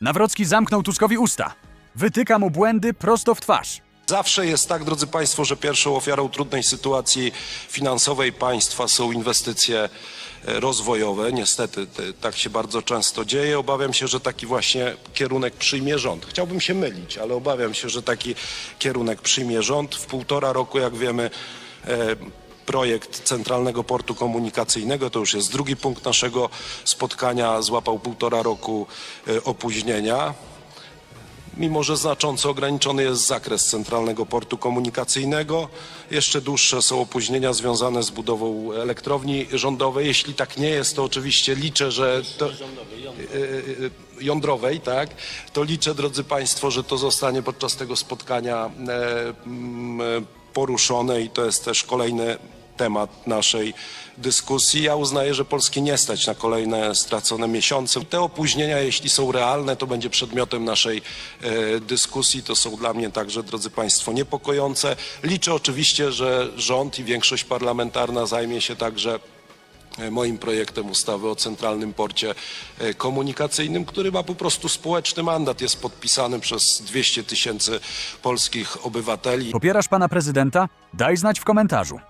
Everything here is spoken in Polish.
Nawrocki zamknął Tuskowi usta. Wytyka mu błędy prosto w twarz. Zawsze jest tak, drodzy Państwo, że pierwszą ofiarą trudnej sytuacji finansowej państwa są inwestycje e, rozwojowe. Niestety te, tak się bardzo często dzieje. Obawiam się, że taki właśnie kierunek przyjmie rząd. Chciałbym się mylić, ale obawiam się, że taki kierunek przyjmie rząd. W półtora roku, jak wiemy, e, projekt Centralnego Portu Komunikacyjnego, to już jest drugi punkt naszego spotkania, złapał półtora roku e, opóźnienia mimo że znacząco ograniczony jest zakres Centralnego Portu Komunikacyjnego. Jeszcze dłuższe są opóźnienia związane z budową elektrowni rządowej. Jeśli tak nie jest, to oczywiście liczę, że to, e, e, jądrowej, tak, to liczę, drodzy Państwo, że to zostanie podczas tego spotkania poruszone i to jest też kolejny temat naszej dyskusji. Ja uznaję, że Polski nie stać na kolejne stracone miesiące. Te opóźnienia, jeśli są realne, to będzie przedmiotem naszej e, dyskusji. To są dla mnie także, drodzy Państwo, niepokojące. Liczę oczywiście, że rząd i większość parlamentarna zajmie się także e, moim projektem ustawy o Centralnym Porcie e, Komunikacyjnym, który ma po prostu społeczny mandat. Jest podpisany przez 200 tysięcy polskich obywateli. Popierasz pana prezydenta? Daj znać w komentarzu.